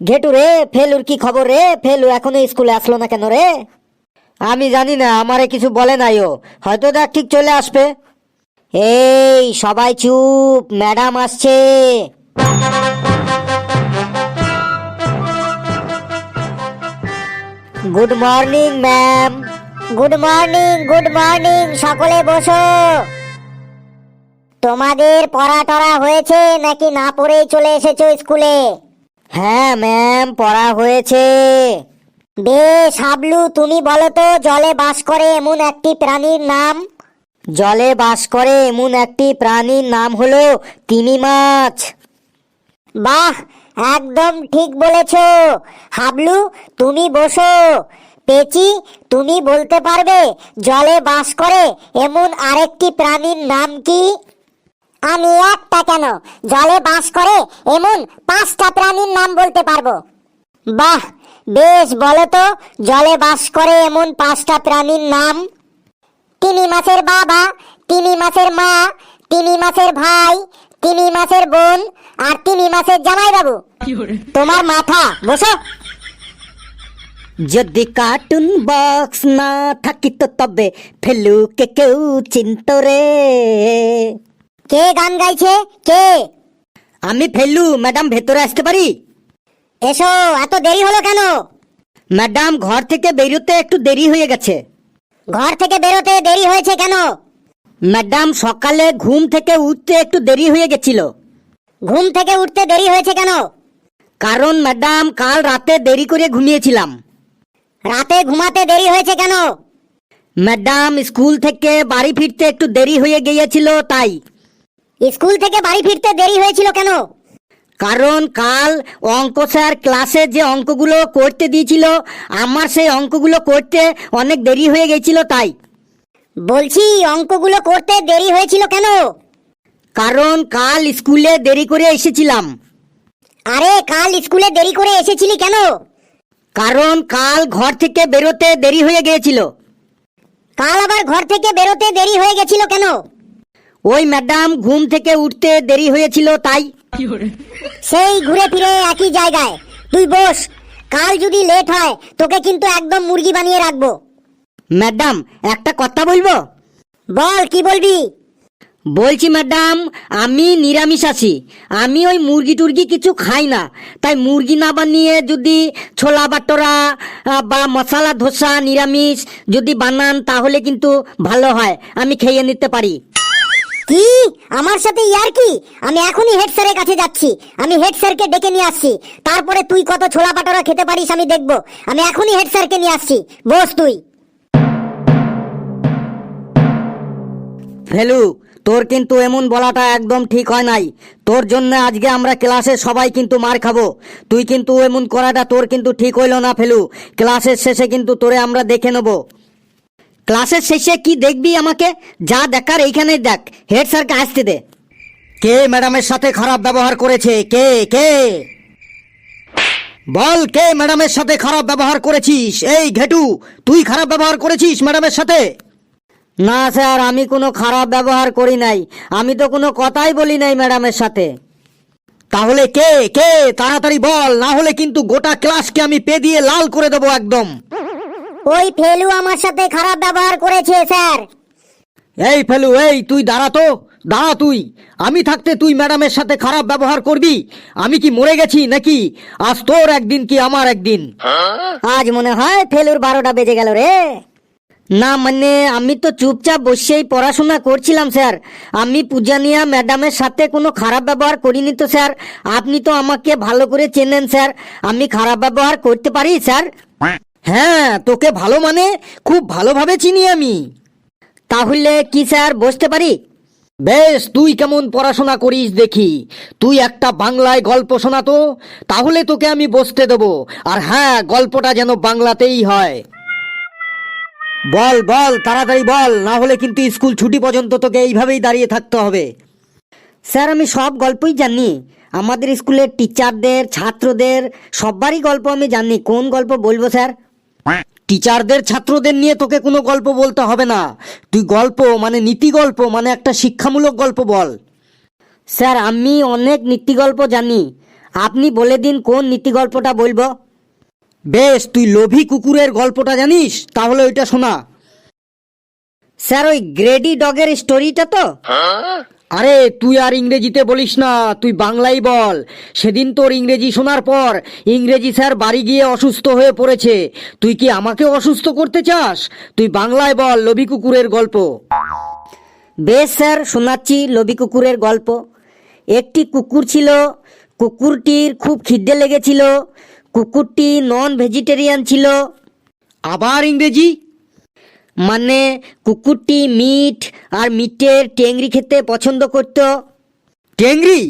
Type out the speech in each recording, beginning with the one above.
ঘেটু রে, ফেলুর কি খবর রে? ফেলু, এখনও স্কুলে আসলো না কেন রে? আমি জানি না, আমারে কিছু বলে নাই ও। হয়তো দেখ ঠিক চলে আসবে। এই, সবাই চুপ, ম্যাডাম আসছে। Good morning, ma'am. Good morning good morning, সকলে বসো। তোমাদের পড়া টরা হয়েছে নাকি না পড়েই চলে এসেছ স্কুলে? হ্যাঁ ম্যাম পড়া হয়েছে। বেশ হাবলু তুমি বলো তো, জলে বাস করে এমন একটি প্রাণীর নাম? জলে বাস করে এমন একটি প্রাণীর নাম হলো তিমি মাছ। বাহ, একদম ঠিক বলেছ। হাবলু তুমি বসো। পেচি, তুমি বলতে পারবে, জলে বাস করে এমন আরেকটি প্রাণীর নাম কি? আমি একটা কেন? জলে বাস করে এমন পাঁচটা প্রাণীর নাম বলতে পারব। বাহ বেশ বলো তো জলে বাস করে এমন পাঁচটা প্রাণীর নাম। তিমি মাছের বাবা তিমি মাছের মা তিমি মাছের ভাই তিমি মাছের বোন আর তিমি মাছের জামাই বাবু তোমার মাথা বসো। যদি কার্টুন বক্স না থাকিত তবে ফেলুকে কেউ চিনত রে। কে গান গাইছে? কে? আমি ফেলু ম্যাডাম ভেতরে আসতে পারি? এসো এত দেরি হলো কেন? ম্যাডাম ঘর থেকে বেরোতে একটু দেরি হয়ে গেছে। ঘর থেকে বেরোতে দেরি হয়েছে কেন? ম্যাডাম সকালে ঘুম থেকে উঠতে একটু দেরি হয়ে গেছিল। ঘুম থেকে উঠতে দেরি হয়েছে কেন? কারণ ম্যাডাম কাল রাতে দেরি করে ঘুমিয়েছিলাম। রাতে ঘুমাতে দেরি হয়েছে কেন? ম্যাডাম স্কুল থেকে বাড়ি ফিরতে একটু দেরি হয়ে গিয়েছিল তাই। স্কুল থেকে বাড়ি ফিরতে দেরি হয়েছিল কেন? কারণ কাল অঙ্ক স্যার ক্লাসে যে অঙ্কগুলো করতে দিয়েছিল আমার সেই অঙ্কগুলো করতে অনেক দেরি হয়ে গেছিল তাই। বলছি অঙ্কগুলো করতে দেরি হয়েছিল কেন? কারণ কাল স্কুলে দেরি করে এসেছিলাম। আরে কাল স্কুলে দেরি করে এসেছিলি কেন? কারণ কাল ঘর থেকে বেরোতে দেরি হয়ে গিয়েছিল কাল আবার ঘর থেকে বেরোতে দেরি হয়ে গেছিল কেন? ওই ম্যাডাম ঘুম থেকে উঠতে দেরি হয়েছিল তাই সেই ঘুরে ফিরে একই জায়গায়। তুই বস কাল যদি লেট হয় তোকে কিন্তু একদম মুরগি বানিয়ে রাখব। ম্যাডাম একটা কথা বলব? বল কি বলবি? বলছি ম্যাডাম আমি নিরামিষ আছি আমি ওই মুরগি টুরগি কিছু খাই না। তাই মুরগি না বানিয়ে যদি ছোলা বাটোরা বা মশলা ধোসা নিরামিষ যদি বানান তাহলে কিন্তু ভালো হয়। আমি খেয়ে নিতে পারি। কি? আমার সাথে ইয়ার কি? আমি এখনই হেড স্যারের কাছে যাচ্ছি। আমি হেড স্যারকে ডেকে নিয়ে আসছি। তারপরে তুই কত ছোলা পাটোরা খেতে পারিস আমি দেখব। আমি এখনই হেড স্যারকে নিয়ে আসছি। বস তুই। ফেলু, তোর কিন্তু এমন বলাটা একদম ঠিক হয় নাই। তোর জন্য আজকে আমরা ক্লাসে সবাই কিন্তু মার খাব। তুই কিন্তু এমন করাটা তোর কিন্তু ঠিক হইল না, ফেলু। ক্লাসের শেষে কিন্তু তোরে আমরা দেখে নেব। ক্লাসের শেষে কি দেখবি আমাকে? যা দেখার এইখানে দেখ। হেড স্যারকে আসতে দে। কে ম্যাডামের সাথে খারাপ ব্যবহার করেছে? কে? কে? বল কে ম্যাডামের সাথে খারাপ ব্যবহার করেছিস? এই ঘেটু তুই খারাপ ব্যবহার করেছিস ম্যাডামের সাথে? না স্যার আমি কোনো খারাপ ব্যবহার করি নাই। আমি তো কোনো কথাই বলি নাই ম্যাডামের সাথে। তাহলে কে? কে? তাড়াতাড়ি বল না হলে কিন্তু গোটা ক্লাসকে আমি পে দিয়ে লাল করে দেবো একদম। ওই ফেলু আমার সাথে খারাপ ব্যবহার করেছে স্যার। এই ফেলু এই তুই দাঁড়া তো দাঁড়া তুই। আমি থাকতে তুই ম্যাডামের সাথে খারাপ ব্যবহার করবি? আমি কি মরে গেছি নাকি? আজ তোর একদিন কি আমার একদিন? আজ মনে হয় ফেলুর বারোটা বেজে গেল রে। না মানে আমি তো চুপচাপ বসেই পড়াশোনা করছিলাম স্যার। আমি পূজানিয়া ম্যাডামের সাথে কোনো খারাপ ব্যবহার করিনি তো স্যার। আপনি তো আমাকে ভালো করে চেনেন স্যার। আমি খারাপ ব্যবহার করতে পারি স্যার? হ্যাঁ তোকে ভালো মানে খুব ভালোভাবে চিনি আমি। তাহলে কি স্যার, বসতে পারি? বেশ, তুই কেমন পড়াশোনা করিস দেখি। তুই একটা বাংলায় গল্প শোনাতো তাহলে তোকে আমি বসতে দেবো। আর হ্যাঁ গল্পটা যেন বাংলাতেই হয়। বল বল, তাড়াতাড়ি বল, না হলে কিন্তু স্কুল ছুটি পর্যন্ত তোকে এইভাবেই দাঁড়িয়ে থাকতে হবে। স্যার, আমি সব গল্পই জানি। আমাদের স্কুলের টিচারদের, ছাত্রদের সবারই গল্প আমি জানি। কোন গল্প বলব, স্যার? টিচারদের ছাত্রদের নিয়ে তোকে কোনো গল্প বলতে হবে না। তুই গল্প মানে নীতি গল্প মানে একটা শিক্ষামূলক গল্প বল। স্যার, আমি অনেক নীতি গল্প জানি। আপনি বলে দিন কোন নীতি গল্পটা বলব? বেশ, তুই লোভী কুকুরের গল্পটা জানিস, তাহলে ওইটা শোনা। স্যার, ওই গ্রেডি ডগের স্টোরিটা তো? আরে তুই আর ইংরেজিতে বলিস না তুই বাংলাই বল। সেদিন তোর ইংরেজি শোনার পর ইংরেজি স্যার বাড়ি গিয়ে অসুস্থ হয়ে পড়েছে। তুই কি আমাকে অসুস্থ করতে চাস? তুই বাংলায় বল লবি কুকুরের গল্প। বেশ স্যার শোনাচ্ছি লবি কুকুরের গল্প। একটি কুকুর ছিল কুকুরটির খুব খিদে লেগেছিল কুকুরটি নন ভেজিটেরিয়ান ছিল। আবার ইংরেজি? মানে কুকুরটি মিট আর মিটের টেংরি খেতে পছন্দ করত। টেংরি?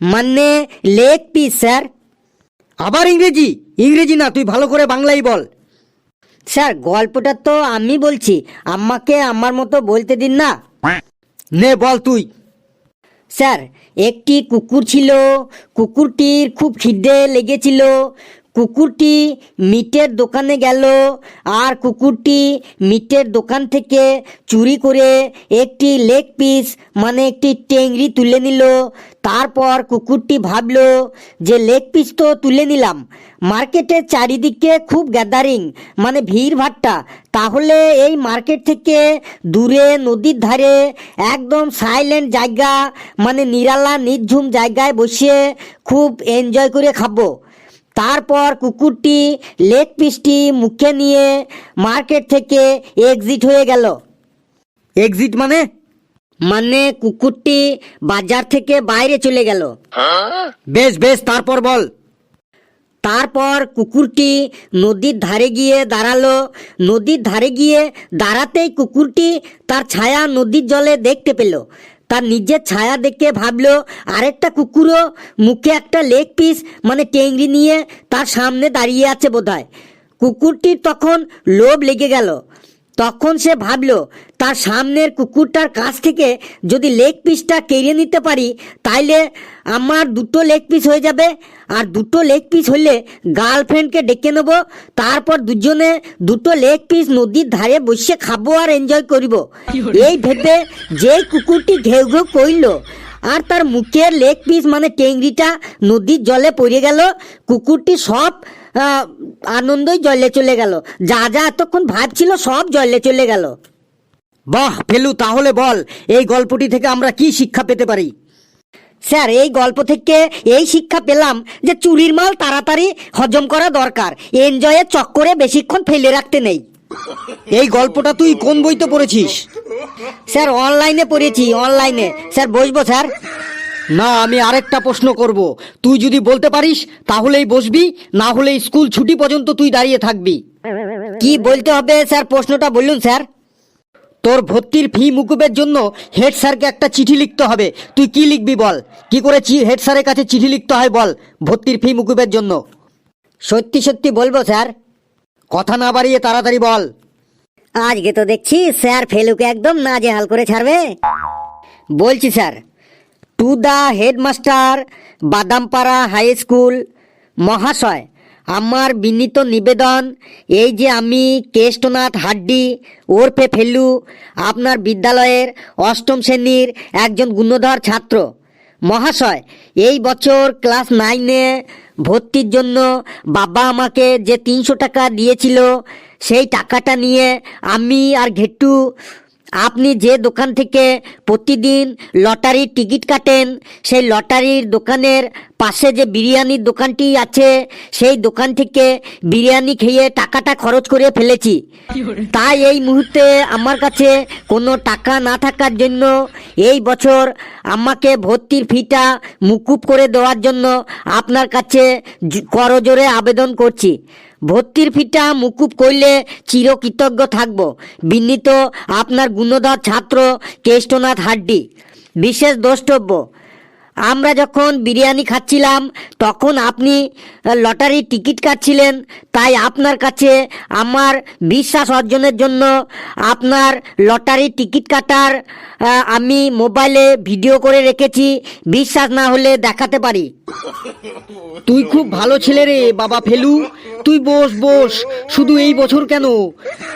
মানে লেগ পিস স্যার। আবার ইংরেজি? ইংরেজি না তুই ভালো করে বাংলাই বল। স্যার গল্পটা তো আমি বলছি আমাকে আমার মতো বলতে দিন না। নে বল তুই। স্যার একটি কুকুর ছিল কুকুরটির খুব খিদে লেগেছিল কুকুরটি মিটের দোকানে গেল আর কুকুরটি মিটের দোকান থেকে চুরি করে একটি লেগ পিস মানে একটি টেংরি তুলে নিল। তারপর কুকুরটি ভাবলো যে লেগ পিস তো তুলে নিলাম। মার্কেটের চারিদিকে খুব গ্যাদারিং মানে ভিড় ভাট্টা। তাহলে এই মার্কেট থেকে দূরে নদীর ধারে একদম সাইলেন্ট জায়গা মানে নিরালা, নির্ঝুম জায়গায় বসে খুব এনজয় করে খাব। তারপর কুকুরটি লেগ পিসটি মুখে নিয়ে মার্কেট থেকে এক্সিট হয়ে গেল। এক্সিট মানে? মানে কুকুরটি বাজার থেকে বাইরে চলে গেল। বেশ বেশ, তারপর বল। তারপর কুকুরটি নদীর ধারে গিয়ে দাঁড়াল। নদীর ধারে গিয়ে দাঁড়াতেই কুকুরটি তার ছায়া নদীর জলে দেখতে পেল। তার নিজের ছায়া দেখে ভাবলো, আরেকটা কুকুরও মুখে একটা লেগ পিস মানে টেংরি নিয়ে তার সামনে দাঁড়িয়ে আছে বোধহয়। কুকুরটির তখন লোভ লেগে গেল। তখন সে ভাবলো, তার সামনের কুকুরটার কাছ থেকে যদি লেগ পিসটা কেড়ে নিতে পারি, তাইলে আমার দুটো লেগ পিস হয়ে যাবে। আর দুটো লেগ পিস হলে গার্লফ্রেন্ডকে ডেকে নেব, তারপর দুজনে দুটো লেগ পিস নদীর ধারে বসে খাব আর এনজয় করব। এই ভেবে যেই কুকুরটি ঘেউ ঘেউ করল আর তার মুখের লেগ পিস মানে টেংরিটা নদীর জলে পড়ে গেল, কুকুরটি সব আনন্দই জলে চলে গেল। যা যা এতক্ষণ ভাবছিল সব জলে চলে গেল। বাহ, ফেলু, তাহলে বল, এই গল্পটি থেকে আমরা কি শিক্ষা পেতে পারি? স্যার, এই গল্প থেকে এই শিক্ষা পেলাম যে চুরির মাল তাড়াতাড়ি হজম করা দরকার, এনজয়ের চক্করে বেশিক্ষণ ফেলে রাখতে নেই। এই গল্পটা তুই কোন বইতে পড়েছিস? স্যার, অনলাইনে পড়েছি, অনলাইনে। স্যার, বসবো, স্যার। না আমি আরেকটা প্রশ্ন করব। তুই যদি বলতে পারিস তাহলেই বসবি না হলে স্কুল ছুটি পর্যন্ত তুই দাঁড়িয়ে থাকবি। কি বলতে হবে স্যার? প্রশ্নটা বলুন স্যার। তোর ভর্তির ফি মুকুবের জন্য হেড স্যারকে একটা চিঠি লিখতে হবে। তুই কি লিখবি বল? কি করে হেড স্যারের কাছে চিঠি লিখতে হয় বল ভর্তির ফি মুকুবের জন্য? সত্যি সত্যি বলব স্যার। কথা না বাড়িয়ে তাড়াতাড়ি বল। আজকে তো দেখছি স্যার ফেলুকে একদম নাজেহাল করে ছাড়বে। বলছি sir. To the headmaster Badampara high school. মহাশয়, আমার বিনীত নিবেদন এই যে আমি কেষ্টনাথ হাড্ডি, ওরফে ফেলু, আপনার বিদ্যালয়ের অষ্টম শ্রেণির একজন গুণধর ছাত্র। মহাশয়, এই বছর ক্লাস নাইনে ভর্তির জন্য বাবা আমাকে যে তিনশো টাকা দিয়েছিল, সেই টাকাটা নিয়ে আমি আর ঘেট্টু আপনি যে দোকান থেকে প্রতিদিন লটারির টিকিট কাটেন সেই লটারির দোকানের পাশে যে বিরিয়ানির দোকানটি আছে সেই দোকান থেকে বিরিয়ানি খেয়ে টাকাটা খরচ করে ফেলেছি। তাই এই মুহূর্তে আমার কাছে কোনো টাকা না থাকার জন্য এই বছর আমাকে ভর্তির ফিটা মুকুব করে দেওয়ার জন্য আপনার কাছে করজোরে আবেদন করছি। ভর্তির ফিটা মুকুব করলে চিরকৃতজ্ঞ থাকব। বিনীত আপনার গুণধর ছাত্র কেষ্টনাথ হাড্ডি। বিশেষ দ্রষ্টব্য, আমরা যখন বিরিয়ানি খাচ্ছিলাম, তখন আপনি লটারির টিকিট কাটছিলেন, তাই আপনার কাছে আমার বিশ্বাস অর্জনের জন্য আপনার লটারির টিকিট কাটার আমি মোবাইলে ভিডিও করে রেখেছি, বিশ্বাস না হলে দেখাতে পারি। তুই খুব ভালো ছেলে রে, বাবা ফেলু। তুই বস বস। শুধু এই বছর কেন?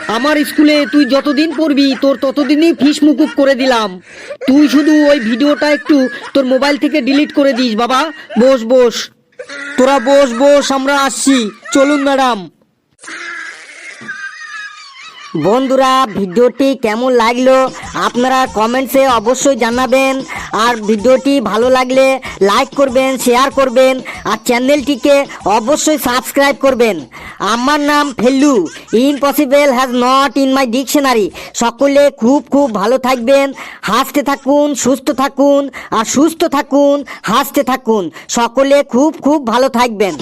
আমার স্কুলে তুই যতদিন পড়বি, তোর ততদিনই ফিস মুকুব করে দিলাম। তুই শুধু ওই ভিডিওটা একটু তোর মোবাইল থেকে ডিলিট করে দিস, বাবা। বস বস। তোরা বস বস, আমরা আসছি। চলুন, ম্যাডাম। বন্ধুরা, ভিডিওটি কেমন লাগল আপনারা কমেন্টসে অবশ্যই জানাবেন। আর ভিডিওটি ভালো লাগলে লাইক করবেন শেয়ার করবেন, আর চ্যানেলটিকে অবশ্যই সাবস্ক্রাইব করবেন। আমার নাম Fellu. Impossible has not in my dictionary সকলে খুব খুব ভালো থাকবেন, হাসতে থাকুন, সুস্থ থাকুন, আর সুস্থ থাকুন, হাসতে থাকুন। সকলে খুব খুব ভালো থাকবেন।